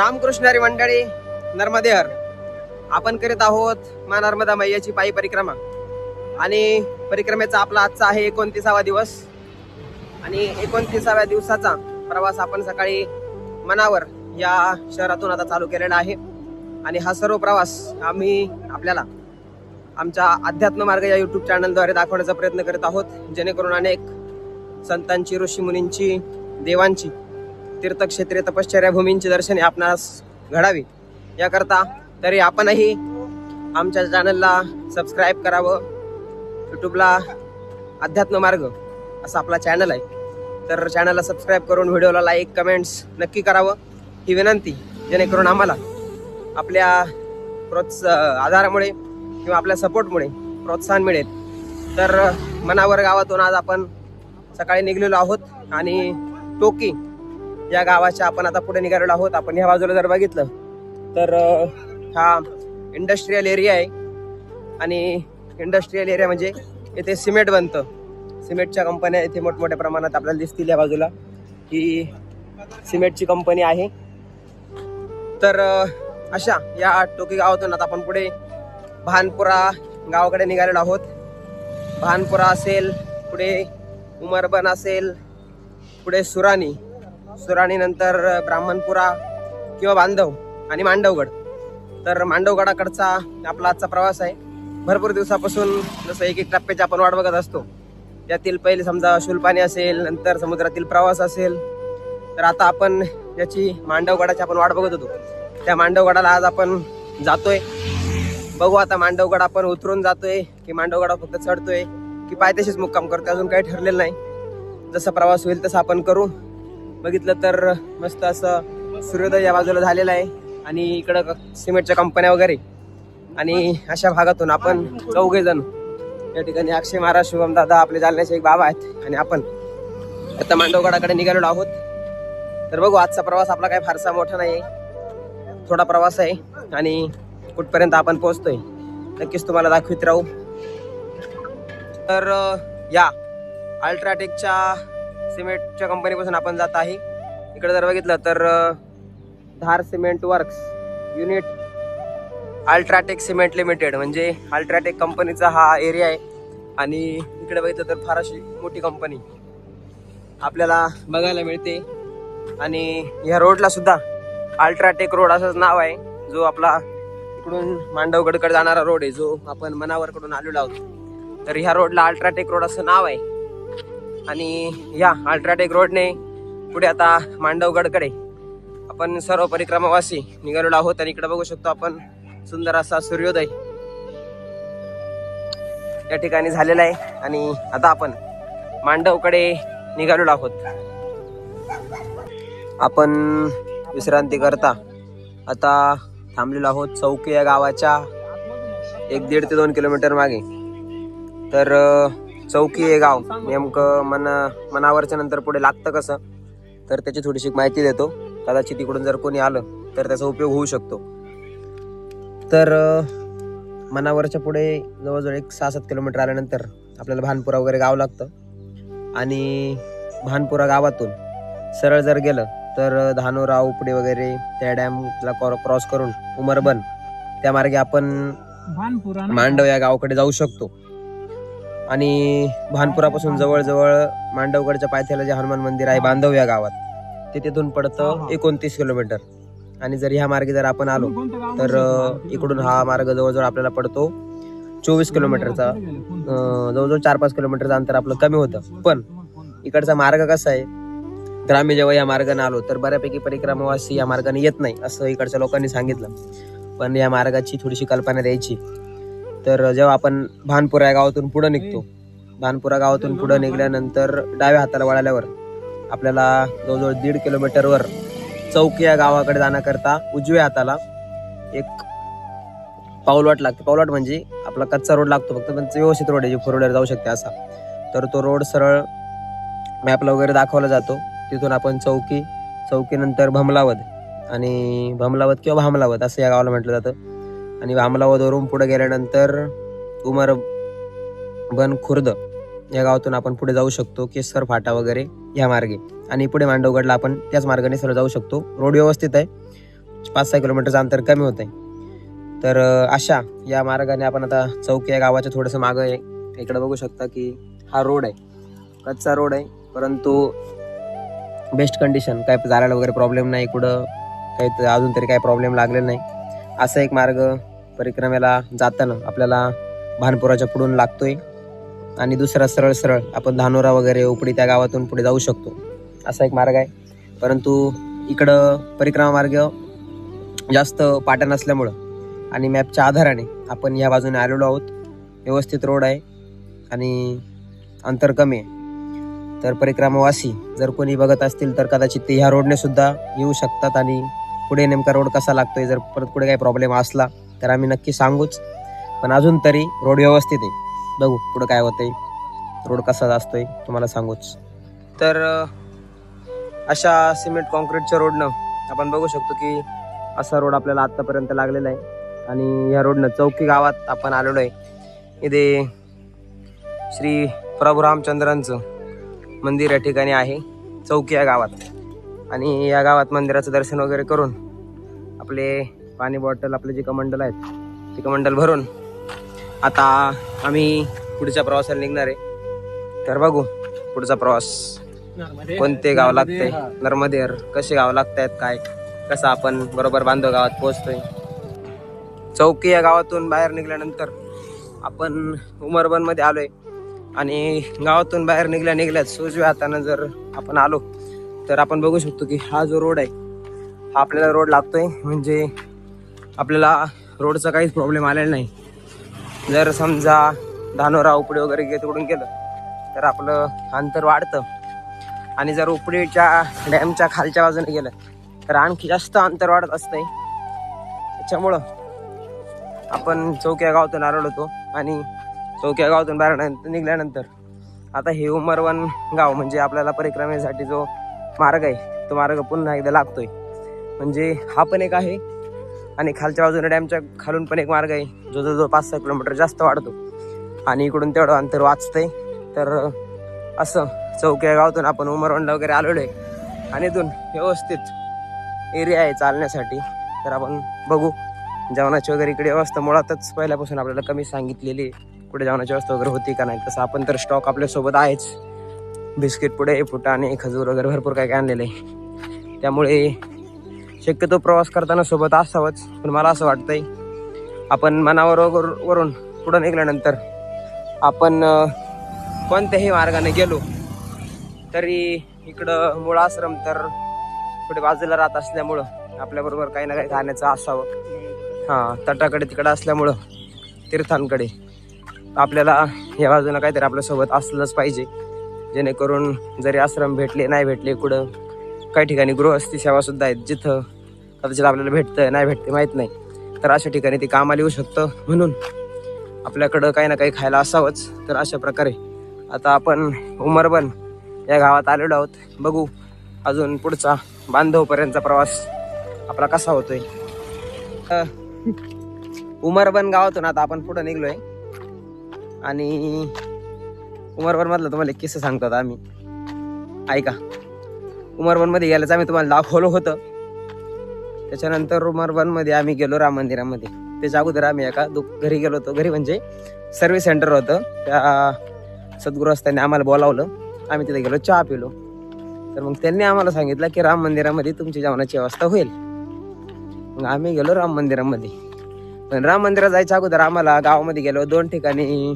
रामकृष्णारी मंडळी नर्मदेहर. आपण करीत आहोत मा नर्मदा मैयाची पायी परिक्रमा. आणि परिक्रमेचा आपला आजचा आहे एकोणतीसावा दिवस. आणि एकोणतीसाव्या दिवसाचा प्रवास आपण सकाळी मनावर या शहरातून आता चालू केलेला आहे. आणि हा सर्व प्रवास आम्ही आपल्याला आमच्या अध्यात्म मार्ग या यूट्यूब चॅनलद्वारे दाखवण्याचा प्रयत्न करत आहोत. जेणेकरून अनेक संतांची ऋषीमुनींची देवांची तीर्थक्षेत्रे तपश्चर्याभूमींची दर्शने आपणास घडावी. याकरता तरी आपणही आमच्या चॅनलला सबस्क्राईब करावं. यूट्यूबला अध्यात्म मार्ग असा आपला चॅनल आहे. तर चॅनलला सबस्क्राईब करून व्हिडिओला लाईक कमेंट्स नक्की करावं. ही विनंती जेणेकरून आम्हाला आपल्या प्रोत्स आधारामुळे किंवा आपल्या सपोर्टमुळे प्रोत्साहन मिळेल. तर मनावर गावातून आज आपण सकाळी निघलेलो आहोत आणि टोकी या गावाच्या आपण आता पुढे निघालेलो आहोत. आपण ह्या बाजूला जर बघितलं तर हा इंडस्ट्रीयल एरिया आहे. आणि इंडस्ट्रीयल एरिया म्हणजे इथे सिमेंट बनतं. सिमेंटच्या कंपन्या इथे मोठमोठ्या प्रमाणात आपल्याला दिसतील या बाजूला ही सिमेंटची कंपनी आहे. तर अशा या टोकी गावातून आता आपण पुढे भानपुरा गावाकडे निघालेलो आहोत. भानपुरा असेल पुढे उमरबन असेल पुढे सुराणी. सुराणीनंतर ब्राह्मणपुरा किंवा बांधव आणि मांडवगड. तर मांडवगडाकडचा आपला आजचा प्रवास आहे. भरपूर दिवसापासून जसं एक एक टप्प्याची आपण वाट बघत असतो. त्यातील पहिले समजा शुलपाणी असेल नंतर समुद्रातील प्रवास असेल. तर आता आपण याची मांडवगडाची आपण वाट बघत होतो. त्या मांडवगडाला आज आपण जातोय. बघू आता मांडवगड आपण उतरून जातोय की मांडवगडा फक्त चढतोय की पायथ्याशीच मुक्काम करतोय. अजून काही ठरलेलं नाही. जसा प्रवास होईल तसा आपण करू. बघितलं तर मस्त असं सूर्योदय या बाजूला झालेला आहे आणि इकडं क- सिमेंटच्या कंपन्या वगैरे. आणि अशा भागातून आपण चौघे जण. या ठिकाणी अक्षय महाराज शुभम दादा आपले जालण्याचे एक बाबा आहेत आणि आपण आता मांडवगडाकडे निघालेलो आहोत. तर बघू आजचा प्रवास आपला काही फारसा मोठा नाही आहे थोडा प्रवास आहे आणि कुठपर्यंत आपण पोहोचतोय नक्कीच तुम्हाला दाखवित राहू. तर या अल्ट्राटेकच्या सिमेंटच्या कंपनीपासून आपण जात आहे. इकडे जर बघितलं तर Dhar cement works unit UltraTech cement limited म्हणजे अल्ट्राटेक कंपनीचा हा एरिया आहे. आणि इकडे बघितलं तर फार अशी मोठी कंपनी आपल्याला बघायला मिळते. आणि ह्या रोडला सुद्धा अल्ट्राटेक रोड असंच नाव आहे जो आपला इकडून मांडवगडकडे जाणारा रोड आहे जो आपण मनावरकडून आलेलो आहोत. तर ह्या रोडला अल्ट्राटेक रोड असं नाव आहे. आणि या अल्ट्राटेक रोडने पुढे आता मांडवगडकडे आपण सर्व परिक्रमावासी निघालेलो आहोत आणि इकडे बघू शकतो आपण सुंदर असा सूर्योदय या ठिकाणी झालेला आहे. आणि आता आपण मांडवकडे निघालेलो आहोत. आपण विश्रांती करता आता थांबलेलो आहोत चौकी या गावाच्या एक दीड ते दोन किलोमीटर मागे. तर चौकी हे गाव. नेमकं मन मनावरच्या नंतर पुढे लागतं कसं? तर त्याची थोडीशी माहिती देतो. कदाचित तिकडून जर कोणी आलं तर त्याचा उपयोग होऊ शकतो. तर मनावरच्या पुढे जवळजवळ एक सहा सात किलोमीटर आल्यानंतर आपल्याला भानपुरा वगैरे गाव लागतं. आणि भानपुरा गावातून सरळ जर गेलं तर धानोरा उपडे वगैरे त्या डॅमला क्रॉस करून उमरबन त्या मार्गे आपण? मांडव या गावाकडे जाऊ शकतो. आणि भानपुरापासून जवळजवळ मांडवगडच्या पायथ्याला जे हनुमान मंदिर आहे बांधव या गावात ते तिथून पडतं. एकोणतीस किलोमीटर. आणि जर ह्या मार्गे जर आपण आलो तर इकडून हा मार्ग जवळजवळ आपल्याला पडतो. चोवीस किलोमीटरचा जवळजवळ चार पाच किलोमीटरचं अंतर आपलं कमी होतं. पण इकडचा मार्ग कसा आहे तर आम्ही जेव्हा या मार्गाने आलो तर बऱ्यापैकी परिक्रमावासी या मार्गाने येत नाही असं इकडच्या लोकांनी सांगितलं. पण या मार्गाची थोडीशी कल्पना द्यायची. तर जेव्हा आपण भानपुरा या गावातून पुढे निघतो भानपुरा गावातून पुढे निघाल्यानंतर डाव्या हाताला वळाल्यावर आपल्याला जवळजवळ दीड किलोमीटरवर चौकी या गावाकडे जाण्याकरता उजव्या हाताला एक पाऊलवाट लागते. पाऊलवाट म्हणजे आपला कच्चा रोड लागतो फक्त पण व्यवस्थित रोड आहे जे फोर व्हीलर जाऊ शकते असा. तर तो रोड सरळ मॅपला वगैरे दाखवला जातो. तिथून आपण चौकी चौकीनंतर भमलावद आणि भमलावद किंवा भामलावद असं या गावाला म्हटलं जातं. आणि भामलावदवरून पुढे गेल्यानंतर उमर बन खुर्द या गावातून आपण पुढे जाऊ शकतो केसर फाटा वगैरे या मार्गे. आणि पुढे मांडवगडला आपण त्याच मार्गाने सरळ जाऊ शकतो. रोड व्यवस्थित आहे. पाच सहा किलोमीटरचं अंतर कमी होत आहे तर अशा या मार्गाने आपण आता चौकी या गावाच्या थोडंसं मागं आहे. इकडे बघू शकता की हा रोड आहे. कच्चा रोड आहे. परंतु बेस्ट कंडिशन काय जायला वगैरे प्रॉब्लेम नाही कुठं. काही अजून तरी काही प्रॉब्लेम लागले नाही. असा एक मार्ग परिक्रमेला जाताना आपल्याला भानपुराच्या पुढून लागतोय. आणि दुसरा सरळ सरळ आपण धानोरा वगैरे उपडी त्या गावातून पुढे जाऊ शकतो. असा एक मार्ग आहे. परंतु इकडं परिक्रमा मार्ग जास्त पाट्या नसल्यामुळं आणि मॅपच्या आधाराने आपण या बाजूने आलेलो आहोत. व्यवस्थित रोड आहे आणि अंतर कमी आहे. तर परिक्रमावासी जर कोणी बघत असतील तर कदाचित ते ह्या रोडने सुद्धा येऊ शकतात आणि पुढे नेमका रोड कसा लागतोय जर परत पुढे काही प्रॉब्लेम असला तर आम्ही नक्की सांगूच. पण अजून तरी रोड व्यवस्थित आहे. बघू पुढं काय होतंय. रोड कसा असतोय तुम्हाला सांगूच. तर अशा सिमेंट कॉन्क्रीटच्या रोडनं आपण बघू शकतो की असा रोड आपल्याला आत्तापर्यंत लागलेला आहे. आणि या रोडनं चौकी गावात आपण आलेलो आहे. इथे श्री प्रभू रामचंद्रांचं मंदिर या ठिकाणी आहे. चौकी या गावात. आणि या गावात मंदिराचं दर्शन वगैरे करून आपले पाणी बॉटल आपले जे कमंडल आहेत ते कमंडल भरून आता आम्ही पुढच्या प्रवासाला निघणार आहे. तर बघू पुढचा प्रवास. कोणते गाव लागते नर्मदेर. कसे गाव लागतायत काय? कसं आपण बरोबर बांधव गावात पोहोचतोय? चौकी या गावातून बाहेर निघाल्यानंतर आपण उमरबनमध्ये आलोय. आणि गावातून बाहेर निघल्या निघल्याच उजव्या हातानं जर आपण आलो तर आपण बघू शकतो की हा जो रोड आहे हा आपल्याला रोड लागतोय. म्हणजे आपल्याला रोडचा काहीच प्रॉब्लेम आलेला नाही. जर समजा धानोरा उपडी वगैरे घेत उडून गेलं तर आपलं अंतर वाढतं. आणि जर उपडीच्या डॅमच्या खालच्या बाजूने गेलं तर आणखी जास्त अंतर वाढत असतंय. त्याच्यामुळं आपण चौक्या गावातून आरड होतो आणि चौक्या गावातून बाहेर निघाल्यानंतर आता हे उमरवन गाव म्हणजे आपल्याला परिक्रमेसाठी जो मार्ग आहे तो मार्ग पुन्हा एकदा लागतोय म्हणजे हा पण एक आहे. आणि खालच्या बाजूने डॅमच्या खालून पण एक मार्ग आहे. जो जवळजवळ पाच सहा किलोमीटर जास्त वाढतो. आणि इकडून तेवढं अंतर वाचतंय. तर असं चौक्या गावातून आपण उमरवंडा वगैरे आलेलो आहे आणि इथून व्यवस्थित एरिया आहे चालण्यासाठी. तर आपण बघू. जेवणाची वगैरे इकडे व्यवस्था मुळातच पहिल्यापासून आपल्याला कमी सांगितलेली आहे. कुठे जेवणाची व्यवस्था वगैरे होती का नाही तसं आपण तर स्टॉक आपल्यासोबत आहेच. बिस्किट पुढे फुटाणे खजूर वगैरे भरपूर काय काय आणलेलं आहे. त्यामुळे शक्यतो प्रवास करताना सोबत असावंच पण मला असं वाटतंय आपण मनावर वरून पुढं निघाल्यानंतर आपण कोणत्याही मार्गाने गेलो तरी इकडं मूळ आश्रम तर पुढे बाजूला राहत असल्यामुळं आपल्याबरोबर काही ना काही खाण्याचं असावं. हां तटाकडे तिकडं असल्यामुळं तीर्थांकडे आपल्याला या बाजूला काहीतरी आपल्यासोबत असलंच पाहिजे. जेणेकरून जरी आश्रम भेटले नाही भेटले कुठं काही ठिकाणी गृहस्थी सेवासुद्धा आहेत जिथं कदाचित आपल्याला भेटतं नाही भेटते माहीत नाही. तर अशा ठिकाणी ते कामाला येऊ शकतं म्हणून आपल्याकडं काही ना काही खायला असावंच. तर अशा प्रकारे आता आपण उमरबन या गावात आलेलो आहोत. बघू अजून पुढचा बांधवपर्यंतचा प्रवास आपला कसा होतोय. उमरबन गावातून आता आपण पुढं निघलोय. आणि उमरबन मधला तुम्हाला एक किस्सा सांगतो आता आम्ही. ऐका. उमरबनमध्ये गेल्याचं आम्ही तुम्हाला दाखवलं होतं. त्याच्यानंतर उमरबनमध्ये आम्ही गेलो राम मंदिरामध्ये. त्याच्या अगोदर आम्ही एका दु घरी गेलो होतो. घरी म्हणजे सर्व्हिस सेंटर होतं. त्या सद्गृहस्थांनी आम्हाला बोलावलं. आम्ही तिथे गेलो चहा पिलो. तर मग त्यांनी आम्हाला सांगितलं की राम मंदिरामध्ये तुमची जेवणाची व्यवस्था होईल. मग आम्ही गेलो राम मंदिरामध्ये. पण राम मंदिरात जायच्या अगोदर आम्हाला गावामध्ये गेलो. दोन ठिकाणी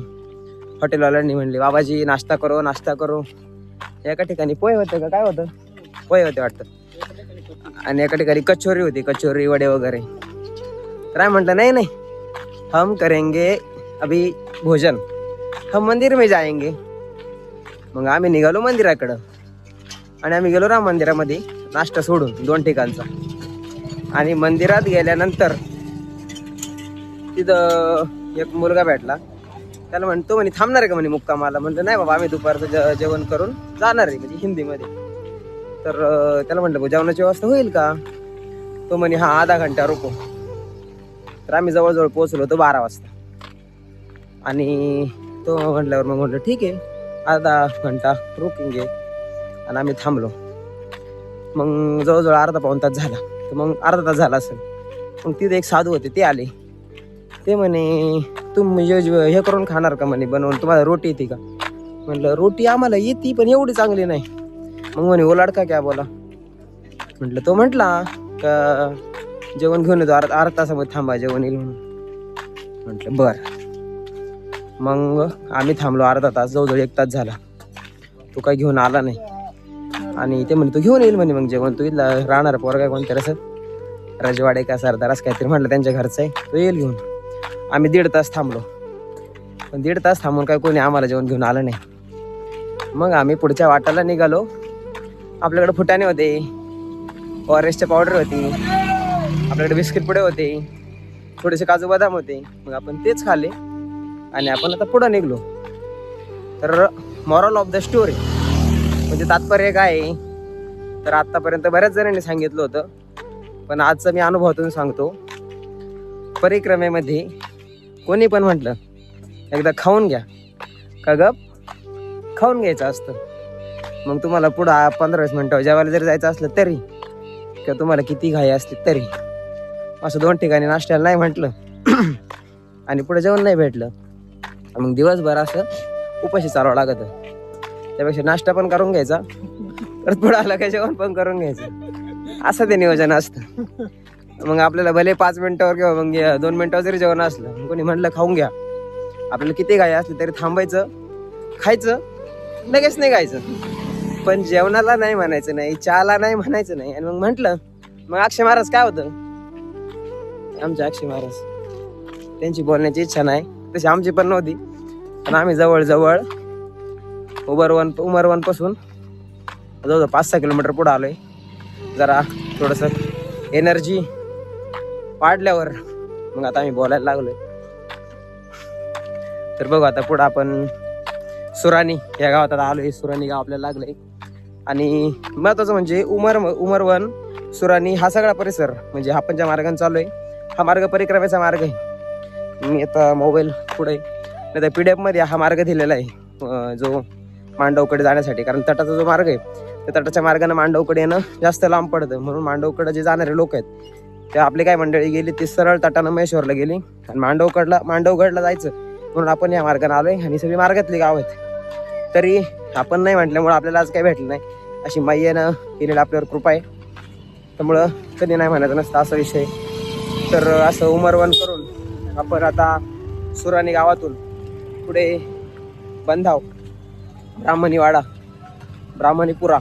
हॉटेलवाल्यांनी म्हणले बाबाजी नाश्ता करो नाश्ता करो. एका ठिकाणी पोहे होते का? काय होतं? पोहे होते वाटतं. आणि एका ठिकाणी कचोरी होती कचोरी वडे वगैरे. तर आम्ही म्हटलं नाही नाही. हम करेंगे अभी भोजन. हम मंदिर में जायंगे मग आम्ही निघालो मंदिराकडं. आणि आम्ही गेलो राम मंदिरामध्ये नाश्ता सोडून दोन ठिकाणचा. आणि मंदिरात गेल्यानंतर तिथं एक मुलगा भेटला. त्याला म्हणतो म्हणे थांबणार आहे का म्हणे मुक्कामाला? म्हणलं नाही बाबा आम्ही दुपारचं जेवण करून जाणार आहे म्हणजे हिंदीमध्ये. तर त्याला म्हटलं जेवणाची व्यवस्था होईल का? तो म्हणे हा आधा घंटा रुको. तर आम्ही जवळजवळ पोहोचलो होतो बारा वाजता. आणि तो म्हटल्यावर मग म्हटलं ठीक आहे अर्धा घंटा रुकिंग आणि आम्ही थांबलो. मग जवळजवळ अर्धा पाऊन तास झाला. तर मग अर्धा तास झाला असेल. मग तिथे एक साधू होते ते आले. ते म्हणे तुम्ही जे- हे करून खाणार का? म्हणे बनवून तुम्हाला रोटी येते का? म्हटलं रोटी आम्हाला येते पण एवढी चांगली नाही. मग म्हणे ओलाड का क्या बोला? म्हटलं तो म्हटला का जेवण घेऊन येतो अर्धा अर्धा तासामध्ये थांबा जेवण येईल म्हणून. म्हटलं बर. मग आम्ही थांबलो अर्धा तास जवळजवळ एक तास झाला. तो काही घेऊन आला नाही. आणि ते म्हणे तो घेऊन येईल म्हणे मग जेवण तू इथला राहणार पोर काय कोणत्या असं रजवाडे का सरदार असं काहीतरी म्हटलं त्यांच्या घरचं आहे. तो येईल घेऊन. आम्ही दीड तास थांबलो. पण दीड तास थांबून काय कोणी आम्हाला जेवण घेऊन आलं नाही. मग आम्ही पुढच्या वाटाला निघालो. आपल्याकडे फुटाणे होते. ऑरेंजच्या पावडर होती. आपल्याकडे बिस्किट पुडे होते. थोडेसे काजू बदाम होते. मग आपण तेच खाल्ले. आणि आपण आता पुढं निघलो. तर मॉरल ऑफ द स्टोरी म्हणजे तात्पर्य काय आहे. तर आत्तापर्यंत बऱ्याच जणांनी सांगितलं होतं. पण आजचं मी अनुभवातून सांगतो. परिक्रमेमध्ये कोणी पण म्हटलं एकदा खाऊन घ्या. का गप? खाऊन घ्यायचं असतं. मग तुम्हाला पुढं पंधरा वीस मिनटं जेवायला जरी जायचं असलं तरी किंवा तुम्हाला किती घाई असली तरी असं दोन ठिकाणी नाश्त्याला नाही म्हटलं. आणि पुढे जेवण नाही भेटलं. मग दिवसभर असं उपाशी चालावं लागत. त्यापेक्षा नाश्ता पण करून घ्यायचा. परत पुढं आलं का जेवण पण करून घ्यायचं. असं ते नियोजन असतं. मग आपल्याला भले पाच मिनिटावर किंवा मग दोन मिनिटावर जरी जेवण असलं मग कोणी म्हटलं खाऊन घ्या. आपल्याला किती घाई असली तरी थांबायचं खायचं लगेच नाही खायचं. पण जेवणाला नाही म्हणायचं नाही चहाला नाही म्हणायचं नाही. आणि मग म्हटलं मग अक्षय महाराज काय होतं? आमचे अक्षय महाराज त्यांची बोलण्याची इच्छा नाही तशी आमची पण नव्हती. पण आम्ही जवळजवळ उमरवन उमरवनपासून जवळजवळ पाच सहा किलोमीटर पुढे आलोय. जरा थोडंसं एनर्जी वाढल्यावर मग आता आम्ही बोलायला लागलोय. तर बघू आता पुढं आपण सुरानी या गावात आता आलोय सुरानी गाव आपल्याला लागलंय. आणि महत्वाचं म्हणजे उमर उमरवन सुरानी हा सगळा परिसर म्हणजे हा आपण ज्या मार्गाने चालू आहे हा मार्ग परिक्रमेचा मार्ग आहे. मी आता मोबाईल पुढे नाही तर पी डी एफमध्ये हा मार्ग दिलेला आहे जो मांडवकडे जाण्यासाठी. कारण तटाचा जो मार्ग आहे त्या तटाच्या मार्गाने मांडवकडे येणं जास्त लांब पडतं. म्हणून मांडवकडे जे जाणारे लोक आहेत ते आपली काय मंडळी गेली ती सरळ तटानं महेश्वरला गेली. आणि मांडवकडला मांडवगडला जायचं म्हणून आपण या मार्गाने आलो आहे आणि सगळी मार्गातली गाव आहेत. तरी आपण नाही म्हटल्यामुळं आपल्याला आज काही भेटलं नाही. अशी माय्यानं केलेलं आपल्यावर कृपा आहे. त्यामुळं कधी नाही म्हणायचं नसतं असा विषय. तर असं उमरवन करून आपण आता सुराणी गावातून पुढे बंधाव ब्राह्मणीवाडा ब्राह्मणीपुरा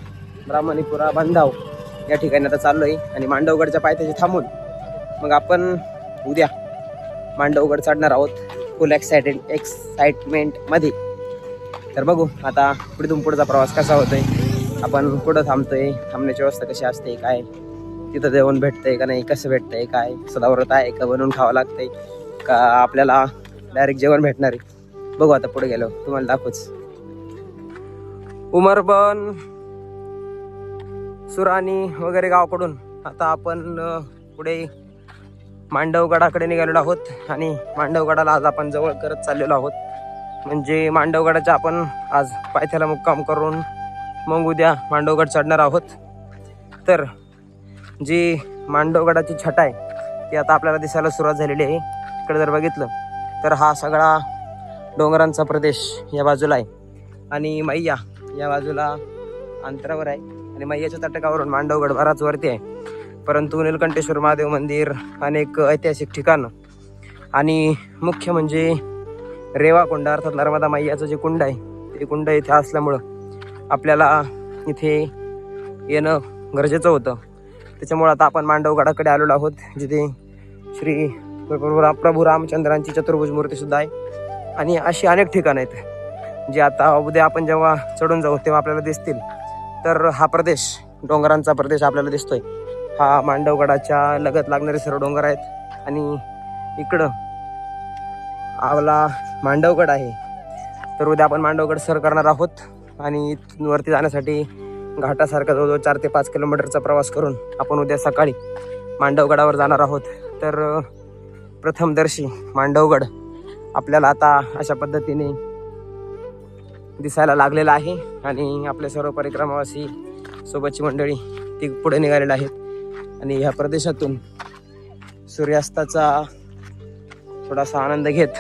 ब्राह्मणीपुरा बंधाव या ठिकाणी आता चाललो आहे आणि मांडवगडच्या पायथ्याशी थांबून मग आपण उद्या मांडवगड चढणार आहोत. फुल एक्सायटेड एक्साइटमेंटमध्ये तर बघू आता पुढे पुढचा प्रवास कसा होतोय? आपण कुठं थांबतोय? थांबण्याची व्यवस्था कशी असते? काय? तिथं जेवण भेटतंय का नाही? कसं भेटतंय? काय? सदाव्रत आहे का बनवून खावं लागतंय? का आपल्याला डायरेक्ट जेवण भेटणार आहे? बघू आता पुढे गेलो. तुम्हाला दाखवूच. उमरबन सुरानी वगैरे गावाकडून आता आपण पुढे मांडवगडाकडे निघालेलो आहोत आणि मांडवगडाला आज आपण जवळ करत चाललेलो आहोत. म्हणजे मांडवगडाच्या आपण आज पायथ्याला मुक्काम करून मग उद्या मांडवगड चढणार आहोत. तर जी मांडवगडाची छटा आहे ती आता आपल्याला दिसायला सुरुवात झालेली आहे. इकडे जर बघितलं तर हा सगळा डोंगरांचा प्रदेश या बाजूला आहे. आणि मैया या बाजूला अंतरावर आहे. आणि मैयाच्या तटकावरून मांडवगड बराच वरती आहे. परंतु नीलकंठेश्वर महादेव मंदिर अनेक ऐतिहासिक ठिकाणं. आणि मुख्य म्हणजे रेवा कुंड अर्थात नर्मदा मैयाचं जे कुंड आहे ते कुंड इथे असल्यामुळं आपल्याला इथे येणं गरजेचं होतं. त्याच्यामुळं आता आपण मांडवगडाकडे आलेलो आहोत जिथे श्री प्रभू प्रभू रामचंद्रांची चतुर्भुज मूर्तीसुद्धा आहे. आणि अशी अनेक ठिकाणं आहेत जे आता उद्या आपण जेव्हा चढून जाऊ तेव्हा आपल्याला दिसतील. तर हा प्रदेश डोंगरांचा प्रदेश आपल्याला दिसतोय. हा मांडवगडाच्या लगत लागणारे सर्व डोंगर आहेत. आणि इकडं आपला मांडवगड आहे. तर उद्या आपण मांडवगड सर करणार आहोत आणि इथून वरती जाण्यासाठी घाटासारखा जवळजवळ चार ते पाच किलोमीटरचा प्रवास करून आपण उद्या सकाळी मांडवगडावर जाणार आहोत. तर प्रथमदर्शी मांडवगड आपल्याला आता अशा पद्धतीने दिसायला लागलेला आहे आणि आपले सर्व परिक्रमावासी सोबतची मंडळी ती पुढे निघालेली आहेत. आणि ह्या प्रदेशातून सूर्यास्ताचा थोडासा आनंद घेत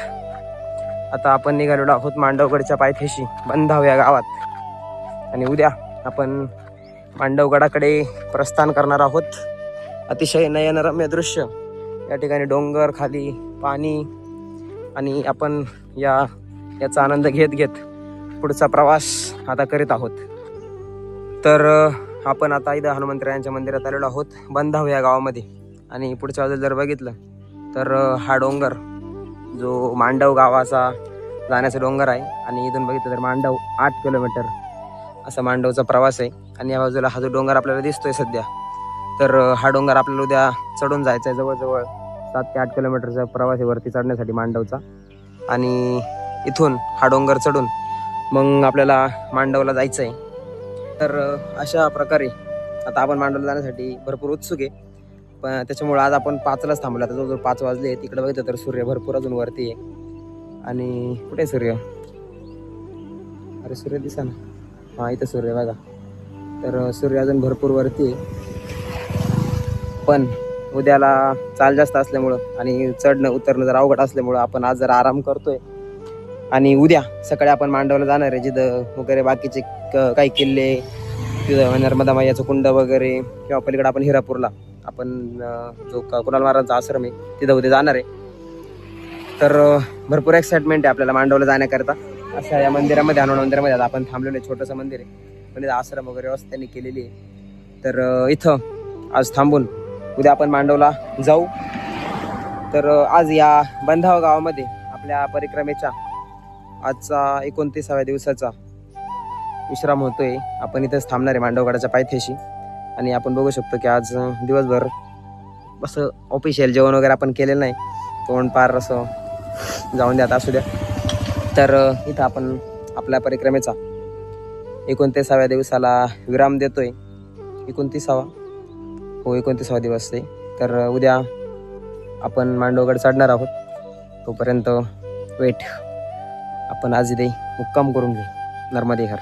आता आपण निघालेलो आहोत मांडवगडच्या पायथ्याशी. बंधाव या गावात. आणि उद्या आपण मांडवगडाकडे प्रस्थान करणार आहोत. अतिशय नयनरम्य दृश्य. या ठिकाणी डोंगर खाली पाणी आणि आपण या याचा आनंद घेत घेत पुढचा प्रवास आता करीत आहोत. तर आपण आता इथं हनुमंतरायांच्या मंदिरात आलेलो आहोत. बंधाव या गावामध्ये. आणि पुढच्या बाजूला जर बघितलं तर हा डोंगर जो मांडव गावाचा जाण्याचा डोंगर आहे आणि इथून बघितलं तर मांडव आठ किलोमीटर असा मांडवचा प्रवास आहे. आणि या बाजूला हा जो डोंगर आपल्याला दिसतोय सध्या तर हा डोंगर आपल्याला उद्या चढून जायचा आहे. जवळजवळ सात ते आठ किलोमीटरचा प्रवास आहे वरती चढण्यासाठी मांडवचा. आणि इथून हा डोंगर चढून मग आपल्याला मांडवला जायचं आहे तर अशा प्रकारे आता आपण मांडवला जाण्यासाठी भरपूर उत्सुक आहे. पण त्याच्यामुळं आज आपण पाचलाच थांबलो. आता जवळजवळ पाच वाजले. तिकडे बघितलं तर सूर्य भरपूर अजून वरती आहे. आणि कुठे आहे सूर्य? अरे सूर्य दिसा ना. हा इथं सूर्य बघा. तर सूर्य अजून भरपूर वरती आहे. पण उद्याला चाल जास्त असल्यामुळं आणि चढणं उतरणं जर अवघड असल्यामुळं आपण आज जरा आराम करतोय. आणि उद्या सकाळी आपण मांडवला जाणार आहे. जिथं वगैरे बाकीचे क- काही किल्ले तिथं नर्मदा मैयाचं कुंड वगैरे किंवा पलीकडे आपण हिरापूरला. आपण जो क- कुणाल महाराजांचा आश्रम आहे तिथं उद्या जाणार आहे. तर भरपूर एक्साइटमेंट आहे आपल्याला मांडवला जाण्याकरता. अशा या मंदिरामध्ये हनुमान मंदिरामध्ये आता आपण थांबलेलं आहे छोटंसं मंदिर आहे. पण इथं आश्रम वगैरे व्यवस्था त्यांनी केलेली आहे. तर इथं आज थांबून उद्या आपण मांडवला जाऊ. तर आज या बंधाव गावामध्ये आपल्या परिक्रमेच्या आजचा एकोणतीसाव्या दिवसाचा विश्राम होतोय. आपण इथंच थांबणार आहे मांडवगडाच्या पायथ्याशी. आणि आपण बघू शकतो की आज दिवसभर असं ऑफिशियल जेवण वगैरे आपण केलेलं नाही. तोंड पार असं जाऊन द्यात असू द्या. तर इथं आपण आपल्या परिक्रमेचा एकोणतीसाव्या दिवसाला विराम देतोय. एकोणतीसावा? हो एकोणतीसावा दिवस आहे. तर उद्या आपण मांडवगड चढणार आहोत. तोपर्यंत वेट. आपण आज इथे मुक्काम करून घेऊ. नर्मदेघर